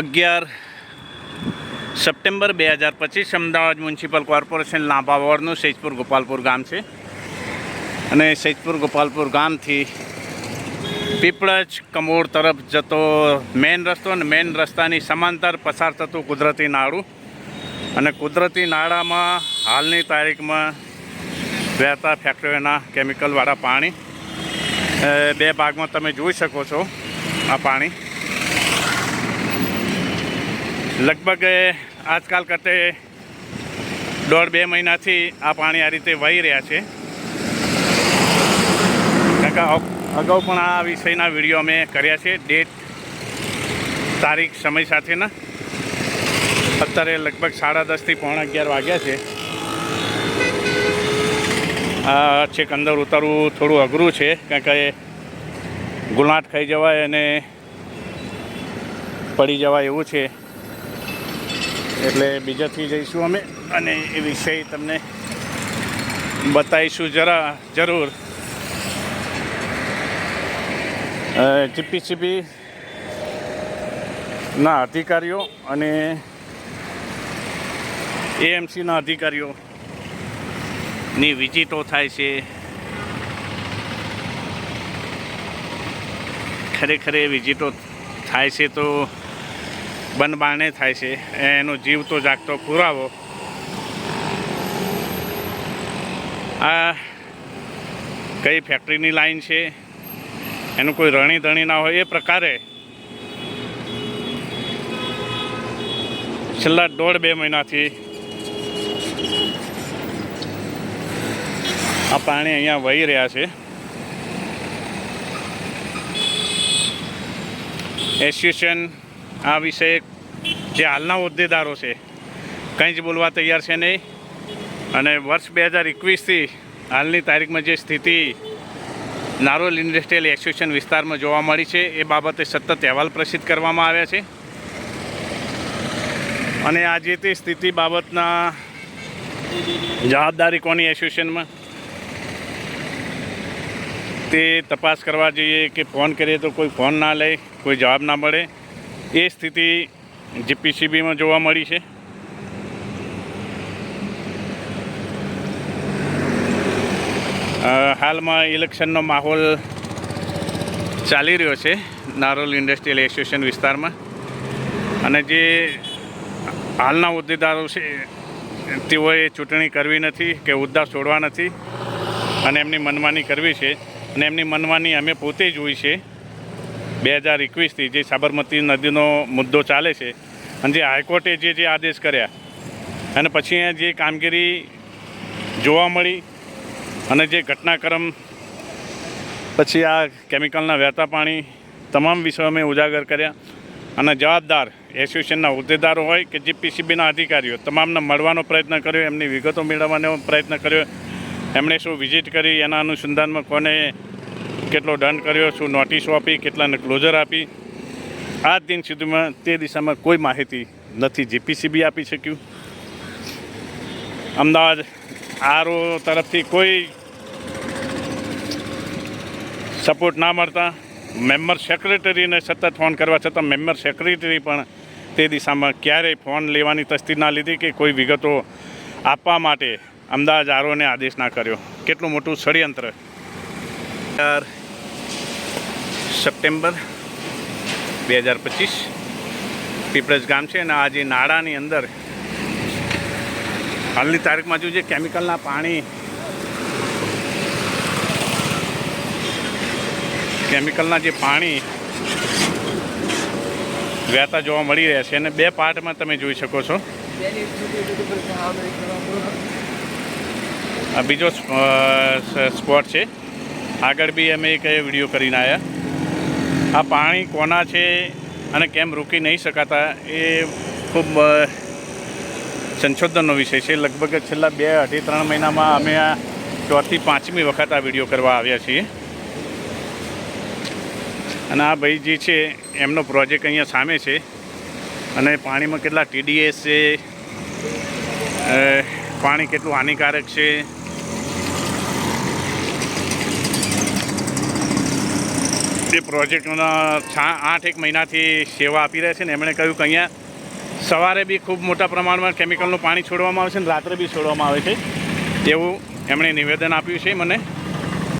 અગિયાર સપ્ટેમ્બર બે હજાર પચીસ અમદાવાદ મ્યુનિસિપલ કોર્પોરેશન લાંબા વોર્ડનું સૈજપુર ગોપાલપુર ગામ છે. અને સૈજપુર ગોપાલપુર ગામથી પીપળજ કમોડ તરફ જતો મેઇન રસ્તો અને મેઇન રસ્તાની સમાંતર પસાર થતું કુદરતી નાળું. અને કુદરતી નાળામાં હાલની તારીખમાં વહેતા ફેક્ટરીઓના કેમિકલવાળા પાણી. બે ભાગમાં તમે જોઈ શકો છો આ પાણી. લગભગ આજકાલ કરતે દોઢ બે મહિનાથી આ પાણી આ રીતે વહી રહ્યા છે. અગાઉ પણ આ વિષયના વીડિયો અમે કર્યા છે. ડેટ તારીખ, સમય સાથેના. અત્યારે લગભગ સાડા દસથી પોણા અગિયાર વાગ્યા છે. આ છેક અંદર ઉતારવું થોડું અઘરું છે કારણ કે ગુલાટ ખાઈ જવાય અને પડી જવાય એવું છે. એટલે બીજાથી જઈશું અમે અને એ વિષય તમને બતાવીશું જરા, જરૂર. ચીપી ના અધિકારીઓ અને એએમસીના અધિકારીઓ ની વિઝિટો થાય છે. ખરેખર એ વિઝિટો થાય છે તો બનબાણે થાય છે, એનો જીવ તો જાગતો પુરાવો. આ કઈ ફેક્ટરીની લાઈન છે? એનું કોઈ રણી ધણી ના હોય એ પ્રકારે. છેલ્લા દોઢ બે મહિનાથી આ પાણી અહીંયા વહી રહ્યા છે. એસોસિએશન આ વિશે જે હાલના હોદ્દેદારો છે, કંઈ જ બોલવા તૈયાર છે નહીં. અને વર્ષ બે હજાર એકવીસથી હાલની તારીખમાં જે સ્થિતિ નારોલ ઇન્ડસ્ટ્રીયલ એસોસિએશન વિસ્તારમાં જોવા મળી છે, એ બાબતે સતત અહેવાલ પ્રસિદ્ધ કરવામાં આવ્યા છે. અને આજે તે સ્થિતિ બાબતના જવાબદારી કોની એસોસિએશનમાં? તે તપાસ કરવા જોઈએ કે ફોન કરીએ તો કોઈ ફોન ના લે, કોઈ જવાબ ના મળે. એ સ્થિતિ જે પીસીબીમાં જોવા મળી છે. હાલમાં ઇલેક્શનનો માહોલ ચાલી રહ્યો છે નારોલ ઇન્ડસ્ટ્રીયલ એસોસિએશન વિસ્તારમાં. અને જે હાલના હોદ્દેદારો છે, તેઓએ ચૂંટણી કરવી નથી કે હોદ્દા છોડવા નથી. અને એમની મનમાની કરવી છે. અને એમની મનમાની અમે પોતે જોઈ છે. બે હજાર એકવીસથી જે સાબરમતી નદીનો મુદ્દો ચાલે છે અને જે હાઈકોર્ટે જે જે આદેશ કર્યા અને પછી અહીંયા જે કામગીરી જોવા મળી અને જે ઘટનાક્રમ, પછી આ કેમિકલના વહેતા પાણી તમામ વિષયો અમે ઉજાગર કર્યા અને જવાબદાર એસોસિએશનના હોદ્દેદારો હોય કે જે પીસીબીના અધિકારીઓ તમામને મળવાનો પ્રયત્ન કર્યો, એમની વિગતો મેળવવાનો પ્રયત્ન કર્યો, એમણે શું વિઝિટ કરી, એના અનુસંધાનમાં કોને કેટલો દંડ કર્યો, શું નોટિસો આપી, કેટલાને ક્લોઝર આપી? આ દિન સુધીમાં તે દિશામાં કોઈ માહિતી નથી. જીપીસીબી આપી શક્યું. અમદાવાદ આરઓ તરફથી કોઈ સપોર્ટ ના મળતા. મેમ્બર સેક્રેટરીને સતત ફોન કરવા છતાં મેમ્બર સેક્રેટરી પણ તે દિશામાં ક્યારેય ફોન લેવાની તસ્દી ના લીધી કે કોઈ વિગતો આપવા માટે અમદાવાદ આરોને આદેશ ના કર્યો. કેટલું મોટું ષડયંત્ર. સપ્ટેમ્બર બે હજાર પચીસ પીપળજ ગામ છે અને આ જે નાળાની અંદર હાલની તારીખમાં જો જે કેમિકલના પાણી કેમિકલના જે પાણી વહેતા જોવા મળી રહ્યા છે અને બે પાર્ટમાં તમે જોઈ શકો છો. આ બીજો સ્પોટ છે. આગળ બી અમે એક વીડિયો કરીને આવ્યા આ પાણી કોના છે અને કેમ રોકી નહીં શકાતા એ ખૂબ સંશોધનનો વિષય છે. લગભગ છેલ્લા બે અઢી ત્રણ મહિનામાં અમે આ ચોથી પાંચમી વખત આ વીડિયો કરવા આવ્યા છીએ. અને આ ભાઈ જે છે, એમનો પ્રોજેક્ટ અહીંયા સામે છે. અને પાણીમાં કેટલા ટીડીએસ છે પાણી કેટલું હાનિકારક છે જે પ્રોજેક્ટના આઠ એક મહિનાથી સેવા આપી રહ્યા છે ને એમણે કહ્યું કે અહીંયા સવારે બી ખૂબ મોટા પ્રમાણમાં કેમિકલનું પાણી છોડવામાં આવે છે ને રાત્રે બી છોડવામાં આવે છે. એવું એમણે નિવેદન આપ્યું છે મને.